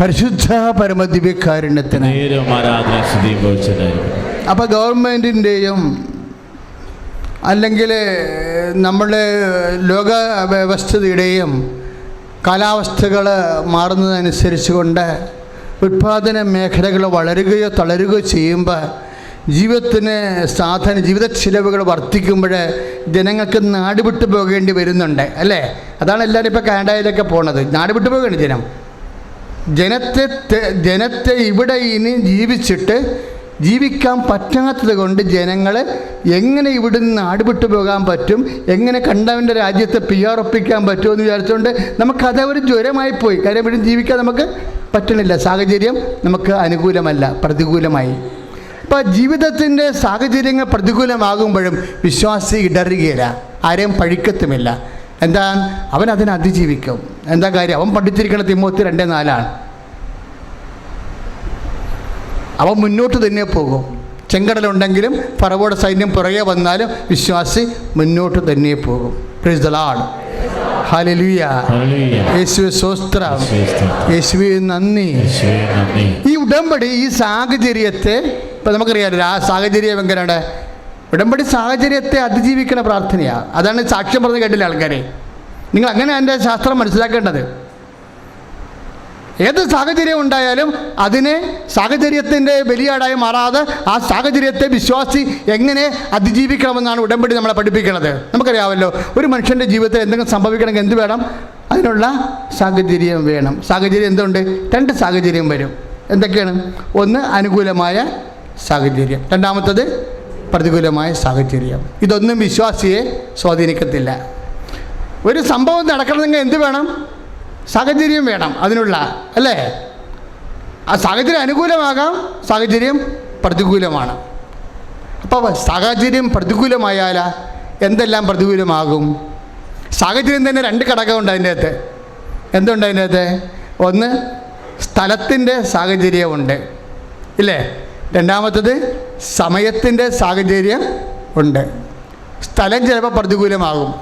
പരിശുദ്ധ പരമദിവ്യകാരുണ്യത്തിന് ഗവൺമെന്റിന്റെയും അപ്പോൾ ഗവൺമെന്റിന്റെയും അല്ലെങ്കിൽ നമ്മുടെ ലോക വ്യവസ്ഥയുടെയും കാലാവസ്ഥകൾ മാറുന്നതനുസരിച്ച് കൊണ്ട് ഉത്പാദന മേഖലകൾ വളരുകയോ തളരുകയോ ചെയ്യുമ്പോൾ ജീവിതത്തിന് സാധന ജീവിത ചിലവുകൾ വർദ്ധിക്കുമ്പോൾ ജനങ്ങൾക്ക് നാട് വിട്ടു പോകേണ്ടി വരുന്നുണ്ട് അല്ലേ? അതാണ് എല്ലാവരും ഇപ്പോൾ കാനഡയിലൊക്കെ പോണത്. നാട് വിട്ടു ജനം. ജനത്തെ ജനത്തെ ഇവിടെ ഇനി ജീവിച്ചിട്ട് ജീവിക്കാൻ പറ്റാത്തത് കൊണ്ട് ജനങ്ങൾ എങ്ങനെ ഇവിടുന്ന് നാട് വിട്ടു പോകാൻ പറ്റും? എങ്ങനെ കണ്ടവന്റെ രാജ്യത്തെ പി ആർ ഒപ്പിക്കാൻ പറ്റുമെന്ന് വിചാരിച്ചുകൊണ്ട് നമുക്കത് ഒരു ജ്വരമായി പോയി. കാര്യം ഇവിടെ ജീവിക്കാൻ നമുക്ക് പറ്റണില്ല. സാഹചര്യം നമുക്ക് അനുകൂലമല്ല പ്രതികൂലമായി. അപ്പോൾ ജീവിതത്തിന്റെ സാഹചര്യങ്ങൾ പ്രതികൂലമാകുമ്പോഴും വിശ്വാസി ഇടറുകയില്ല. ആരെയും പഴിക്കത്തുമില്ല. എന്താ? അവൻ അതിനെ അതിജീവിക്കും. എന്താ കാര്യം? അവൻ പഠിച്ചിരിക്കുന്ന തിമ്മൂത്തി രണ്ടേ നാലാണ്. അവൻ മുന്നോട്ട് തന്നെ പോകും. ചെങ്കടലുണ്ടെങ്കിലും പറവോടെ സൈന്യം പുറകെ വന്നാലും വിശ്വാസി മുന്നോട്ട് തന്നെ പോകും. Praise the. യേശുവെ സ്വസ്ത്രം. യേശുവെ നന്ദി. ഈ ഉടമ്പടി ഈ സാഹചര്യത്തെ ഇപ്പം നമുക്കറിയാമല്ലോ ആ സാഹചര്യം എങ്ങനെയാണ്? ഉടമ്പടി സാഹചര്യത്തെ അതിജീവിക്കുന്ന പ്രാർത്ഥനയാണ് അതാണ് സാക്ഷ്യം പറഞ്ഞ് കേട്ടില്ല ആൾക്കാരെ? നിങ്ങൾ അങ്ങനെ എന്റെ ശാസ്ത്രം മനസ്സിലാക്കേണ്ടത്? ഏത് സാഹചര്യം ഉണ്ടായാലും അതിനെ സാഹചര്യത്തിന്റെ ബലിയാടായി മാറാതെ ആ സാഹചര്യത്തെ വിശ്വാസി എങ്ങനെ അതിജീവിക്കണമെന്നാണ് ഉടമ്പടി നമ്മളെ പഠിപ്പിക്കുന്നത്. നമുക്കറിയാമല്ലോ ഒരു മനുഷ്യന്റെ ജീവിതത്തിൽ എന്തെങ്കിലും സംഭവിക്കണമെങ്കിൽ എന്ത് വേണം? അതിനുള്ള സാഹചര്യം വേണം. സാഹചര്യം എന്തുണ്ട്? രണ്ട് സാഹചര്യം വരും. എന്തൊക്കെയാണ്? ഒന്ന് അനുകൂലമായ സാഹചര്യം. രണ്ടാമത്തത് പ്രതികൂലമായ സാഹചര്യം. ഇതൊന്നും വിശ്വാസിയെ സ്വാധീനിക്കത്തില്ല. ഒരു സംഭവം നടക്കണമെങ്കിൽ എന്ത് വേണം? സാഹചര്യം വേണം അതിനുള്ള അല്ലേ? ആ സാഹചര്യം അനുകൂലമാകാം സാഹചര്യം പ്രതികൂലമാണ്. അപ്പോൾ സാഹചര്യം പ്രതികൂലമായാല എന്തെല്ലാം പ്രതികൂലമാകും? സാഹചര്യം തന്നെ രണ്ട് ഘടകമുണ്ട് അതിന്റെ അകത്ത്. എന്തുണ്ട് അതിന്റെ അകത്ത്? ഒന്ന് സ്ഥലത്തിന്റെ സാഹചര്യമുണ്ട്. ഇല്ലേ? രണ്ടാമത്തത് സമയത്തിന്റെ സാഹചര്യം ഉണ്ട്. സ്ഥലം ചിലപ്പോൾ പ്രതികൂലമാകും.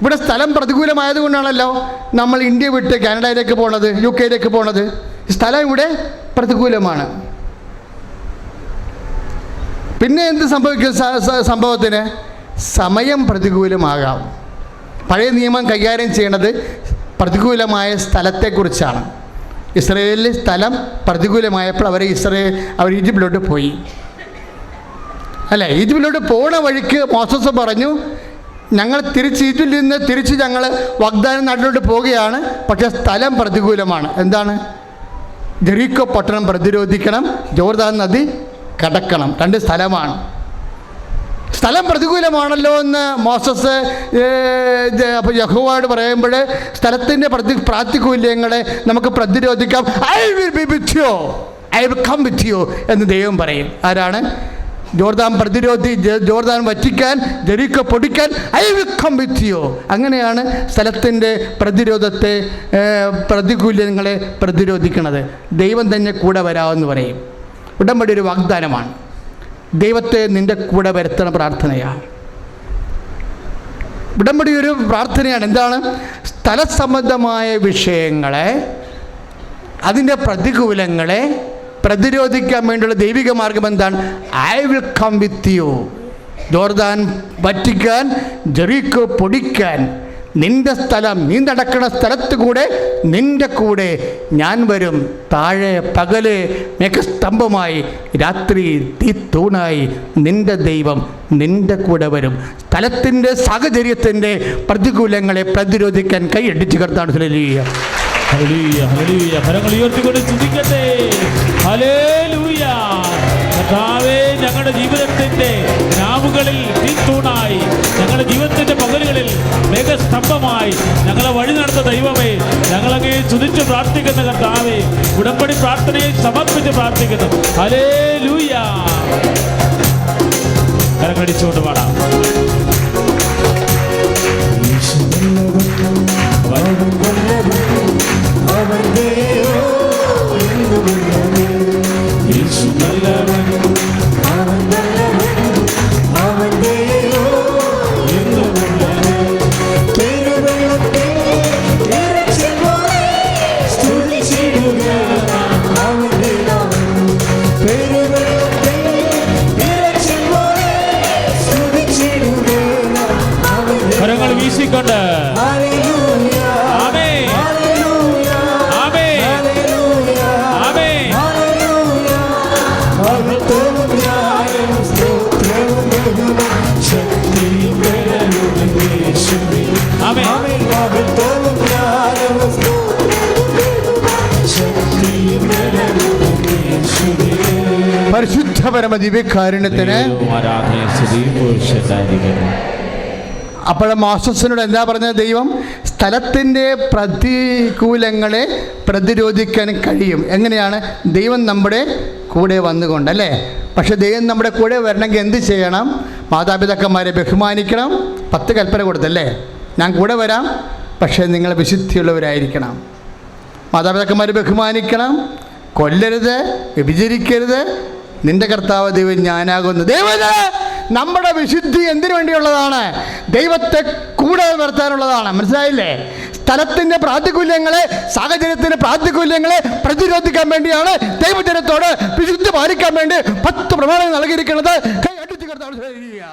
ഇവിടെ സ്ഥലം പ്രതികൂലമായതുകൊണ്ടാണല്ലോ നമ്മൾ ഇന്ത്യ വിട്ട് കാനഡയിലേക്ക് പോണത് യു കെയിലേക്ക് പോണത്. സ്ഥലം ഇവിടെ പ്രതികൂലമാണ്. പിന്നെ എന്ത് സംഭവിക്കും സംഭവത്തിന്? സമയം പ്രതികൂലമാകാം. പഴയ നിയമം കൈകാര്യം ചെയ്യണത് പ്രതികൂലമായ സ്ഥലത്തെക്കുറിച്ചാണ്. ഇസ്രയേലിൽ സ്ഥലം പ്രതികൂലമായപ്പോൾ അവർ ഇസ്രയേൽ അവർ ഈജിപ്തിലോട്ട് പോയി. അല്ലേ? ഈജിപ്തിലോട്ട് പോണ വഴിക്ക് മോസസ് പറഞ്ഞു ഞങ്ങൾ തിരിച്ച് ഈജിപ്തിൽ നിന്ന് തിരിച്ച് ഞങ്ങൾ വാഗ്ദാന നാട്ടിലോട്ട് പോവുകയാണ്. പക്ഷേ സ്ഥലം പ്രതികൂലമാണ്. എന്താണ്? ജെറീക്കോ പട്ടണം പ്രതിരോധിക്കണം. ജോർദാൻ നദി കടക്കണം. രണ്ട് സ്ഥലമാണ്. സ്ഥലം പ്രതികൂലമാണല്ലോ എന്ന് മോസസ് അപ്പോൾ യഹോവയോട് പറയുമ്പോൾ സ്ഥലത്തിന്റെ പ്രതി പ്രാതികൂല്യങ്ങളെ നമുക്ക് പ്രതിരോധിക്കാം. I will be with you I will come with you എന്ന് ദൈവം പറയും. ആരാണ്? ജോർദാൻ പ്രതിരോധി ജോർദാൻ വറ്റിക്കാൻ Jericho പൊടിക്കാൻ I will come with you അങ്ങനെയാണ് സ്ഥലത്തിന്റെ പ്രതിരോധത്തെ പ്രതികൂല്യങ്ങളെ പ്രതിരോധിക്കുന്നത്. ദൈവം തന്നെ കൂടെ വരാമെന്ന് പറയും. ഉടമ്പടി ഒരു വാഗ്ദാനമാണ്. ദൈവത്തെ നിന്റെ കൂടെ വരുത്തണ പ്രാർത്ഥനയാണ് ഉടമ്പടി ഒരു പ്രാർത്ഥനയാണ്. എന്താണ്? സ്ഥലസംബന്ധമായ വിഷയങ്ങളെ അതിന്റെ പ്രതികൂലങ്ങളെ പ്രതിരോധിക്കാൻ വേണ്ടിയുള്ള ദൈവിക മാർഗം എന്താണ്? I will come with you Jordan വറ്റിക്കാൻ Jericho പൊടിക്കാൻ നിന്റെ സ്ഥലം നീ നടക്കുന്ന സ്ഥലത്ത് കൂടെ നിന്റെ കൂടെ ഞാൻ വരും. താഴെ പകൽ മേഘസ്തംഭമായി രാത്രി തീ തൂണായി നിന്റെ ദൈവം നിന്റെ കൂടെ വരും. സ്ഥലത്തിന്റെ സാഹചര്യത്തിന്റെ പ്രതികൂലങ്ങളെ പ്രതിരോധിക്കാൻ കൈയടിച്ചു കർത്താണ് കരങ്ങൾ ഉയർത്തിക്കൊണ്ട് ഞങ്ങളുടെ ജീവിതത്തിന്റെ നാവുകളിൽ പകലുകളിൽ മേഘസ്തംഭമായി ഞങ്ങളെ വഴി നടത്ത ദൈവമേ ഞങ്ങളങ്ങേ ചുതിച്ച് പ്രാർത്ഥിക്കുന്ന കർത്താവേ ഉടമ്പടി പ്രാർത്ഥനയെ സമർപ്പിച്ച് പ്രാർത്ഥിക്കുന്നു. ഹലേ ലൂയ കരകടിച്ചുകൊണ്ട് പാടാം. യേശു നല്ലവൻ പരിശുദ്ധ പരമ ദിവ്യകാരുണ്യത്തിന് അപ്പോൾ മോസസിനോട് എന്താ പറഞ്ഞത് ദൈവം? സ്ഥലത്തിന്റെ പ്രതികൂലങ്ങളെ പ്രതിരോധിക്കാൻ കഴിയും. എങ്ങനെയാണ്? ദൈവം നമ്മുടെ കൂടെ വന്നുകൊണ്ട് അല്ലേ? പക്ഷെ ദൈവം നമ്മുടെ കൂടെ വരണമെങ്കിൽ എന്ത് ചെയ്യണം? മാതാപിതാക്കന്മാരെ ബഹുമാനിക്കണം. പത്ത് കൽപ്പന കൊടുത്തല്ലേ ഞാൻ കൂടെ വരാം പക്ഷേ നിങ്ങൾ വിശുദ്ധിയുള്ളവരായിരിക്കണം. മാതാപിതാക്കന്മാരെ ബഹുമാനിക്കണം. കൊല്ലരുത് വ്യഭിചരിക്കരുത് നിന്റെ കർത്താവ് ദൈവം ഞാനാകുന്നു. ദൈവം നമ്മുടെ വിശുദ്ധി എന്തിനു വേണ്ടിയുള്ളതാണ്? ദൈവത്തെ കൂടെ നിർത്താനുള്ളതാണ്. മനസ്സിലായില്ലേ? സ്ഥലത്തിന്റെ പ്രാതികൂല്യങ്ങളെ സാഹചര്യത്തിന്റെ പ്രാതികൂല്യങ്ങളെ പ്രതിരോധിക്കാൻ വേണ്ടിയാണ് ദൈവജനത്തോട് വിശുദ്ധി പാലിക്കാൻ വേണ്ടി പത്ത് പ്രമാണങ്ങൾ നൽകിയിരിക്കുന്നത്. കൈ അടിച്ചു ശ്രദ്ധിക്കുക